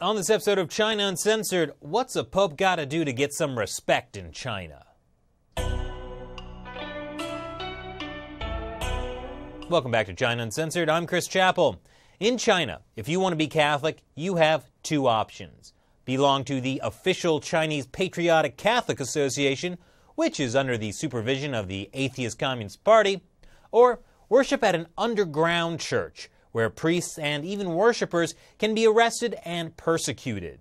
On this episode of China Uncensored, what's a pope got to do to get some respect in China? Welcome back to China Uncensored. I'm Chris Chappell. In China, if you want to be Catholic, you have two options. Belong to the official Chinese Patriotic Catholic Association, which is under the supervision of the Atheist Communist Party, or worship at an underground church where priests and even worshippers can be arrested and persecuted.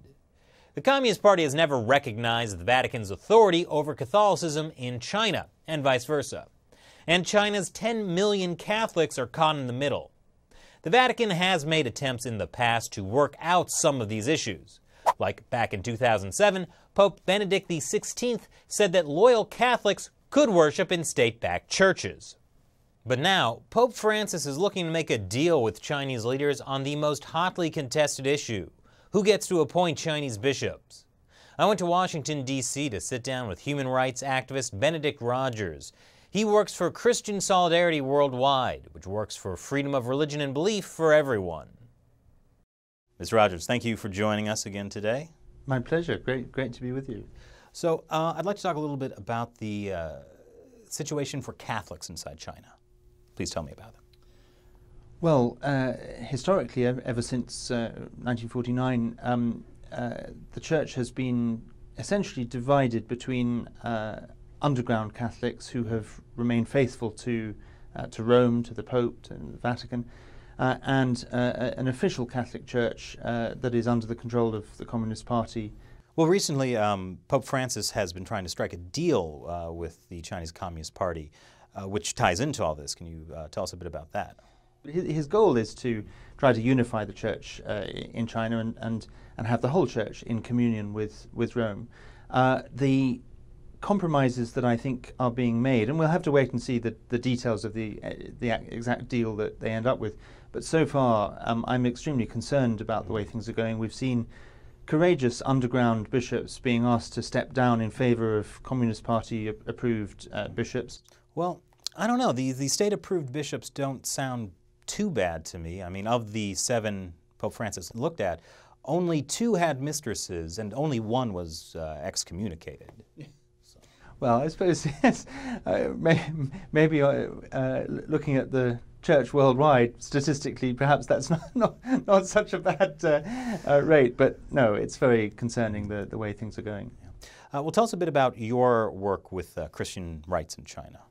The Communist Party has never recognized the Vatican's authority over Catholicism in China, and vice versa. And China's 10 million Catholics are caught in the middle. The Vatican has made attempts in the past to work out some of these issues. Like back in 2007, Pope Benedict XVI said that loyal Catholics could worship in state backed churches. But now, Pope Francis is looking to make a deal with Chinese leaders on the most hotly contested issue who gets to appoint Chinese bishops? I went to Washington, D.C. to sit down with human rights activist Benedict Rogers. He works for Christian Solidarity Worldwide, which works for freedom of religion and belief for everyone. Ms. Rogers, thank you for joining us again today. My pleasure. Great, great to be with you. So, uh, I'd like to talk a little bit about the uh, situation for Catholics inside China. Please tell me about them. Well, uh, historically, ever since 1949, uh, um, uh, the church has been essentially divided between uh, underground Catholics who have remained faithful to to Rome, to the Pope, to the Vatican, and an official Catholic Church that is under the control of the Communist Party. Well, recently, um, Pope Francis has been trying to strike a deal uh, with the Chinese Communist Party uh, which ties into all this. Can you uh, tell us a bit about that? His goal is to try to unify the church uh, in China and, and, and have the whole church in communion with, with Rome. Uh, the compromises that I think are being made, and we'll have to wait and see the, the details of the, uh, the exact deal that they end up with. But so far, um, I'm extremely concerned about the way things are going. We've seen courageous underground bishops being asked to step down in favor of Communist Party approved uh, bishops. Well, I don't know. The, the state approved bishops don't sound too bad to me. I mean, of the seven Pope Francis looked at, only two had mistresses and only one was uh, excommunicated. So. Well, I suppose, yes, uh, may, maybe uh, uh, looking at the church worldwide, statistically, perhaps that's not, not, not such a bad uh, uh, rate. But no, it's very concerning the, the way things are going. Yeah. well, tell us a bit about your work with Christian rights in China.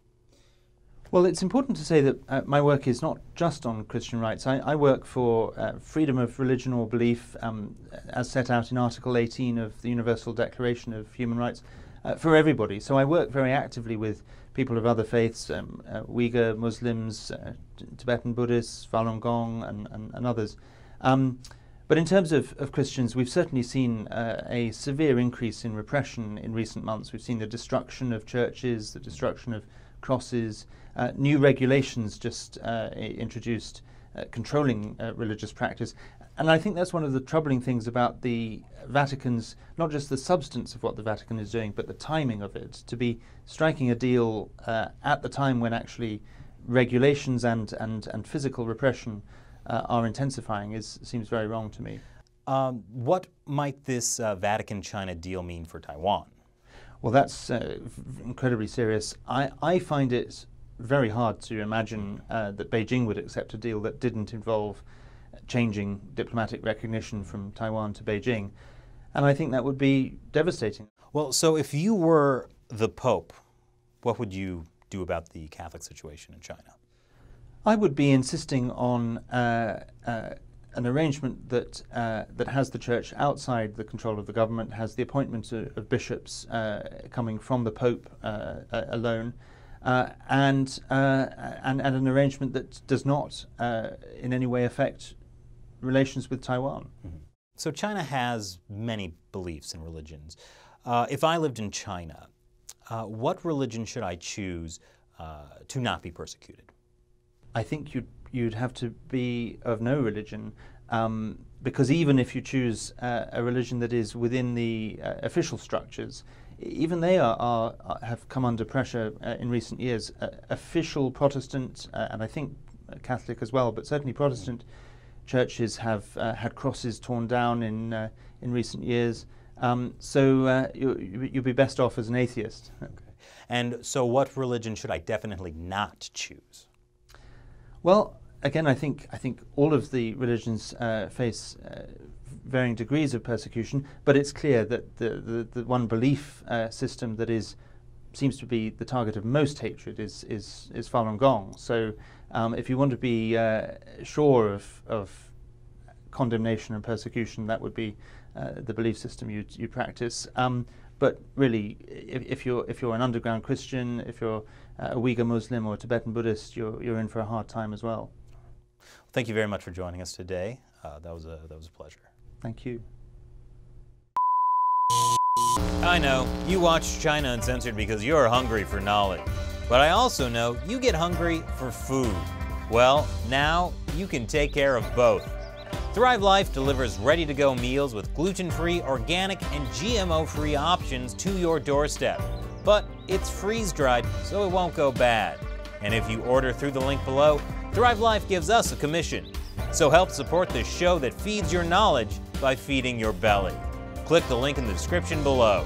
Well, it's important to say that uh, my work is not just on Christian rights. I, I work for uh, freedom of religion or belief, um, as set out in Article 18 of the Universal Declaration of Human Rights, uh, for everybody. So I work very actively with people of other faiths, um, uh, Uyghur Muslims, uh, Tibetan Buddhists, Falun Gong, and, and, and others. Um, but in terms of, of Christians, we've certainly seen uh, a severe increase in repression in recent months. We've seen the destruction of churches, the destruction of crosses, uh, new regulations just uh, introduced uh, controlling uh, religious practice. And I think that's one of the troubling things about the Vatican's, not just the substance of what the Vatican is doing, but the timing of it. To be striking a deal uh, at the time when actually regulations and, and, and physical repression are intensifying is, seems very wrong to me. Um, what might this Vatican China deal mean for Taiwan? Well, that's uh, incredibly serious. I, I find it very hard to imagine uh, that Beijing would accept a deal that didn't involve changing diplomatic recognition from Taiwan to Beijing. And I think that would be devastating. Well, so if you were the Pope, what would you do about the Catholic situation in China? I would be insisting on uh, uh, an arrangement that uh, that has the church outside the control of the government, has the appointment of, of bishops uh, coming from the Pope uh, alone, uh, and, uh, and, and an arrangement that does not uh, in any way affect relations with Taiwan. Mm-hmm. So China has many beliefs and religions. If I lived in China, what religion should I choose to not be persecuted? I think you'd you'd have to be of no religion. Um, because even if you choose a religion that is within the official structures, even they are, are, have come under pressure uh, in recent years. Uh, official Protestant, uh, and I think Catholic as well, but certainly Protestant churches have uh, had crosses torn down in uh, in recent years. Um, so uh, you, you'd be best off as an atheist. Okay. And so, what religion should I definitely not choose? Well, again, I think I think all of the religions uh, face uh, varying degrees of persecution, but it's clear that the the, the one belief uh, system that is seems to be the target of most hatred is is is Falun Gong. So, um, if you want to be uh, sure of of condemnation and persecution, that would be uh, the belief system you you practice. Um, but really, if, if, you're if you're an underground Christian, if you're a Uyghur Muslim or a Tibetan Buddhist, you're you're in for a hard time as well. Thank you very much for joining us today. Uh, that was a that was a pleasure. Thank you. I know you watch China Uncensored because you're hungry for knowledge, but I also know you get hungry for food. Well, now you can take care of both. Thrive Life delivers ready to go meals with gluten free, organic, and GMO free options to your doorstep. But it's freeze dried, so it won't go bad. And if you order through the link below, Thrive Life gives us a commission. So help support this show that feeds your knowledge by feeding your belly. Click the link in the description below.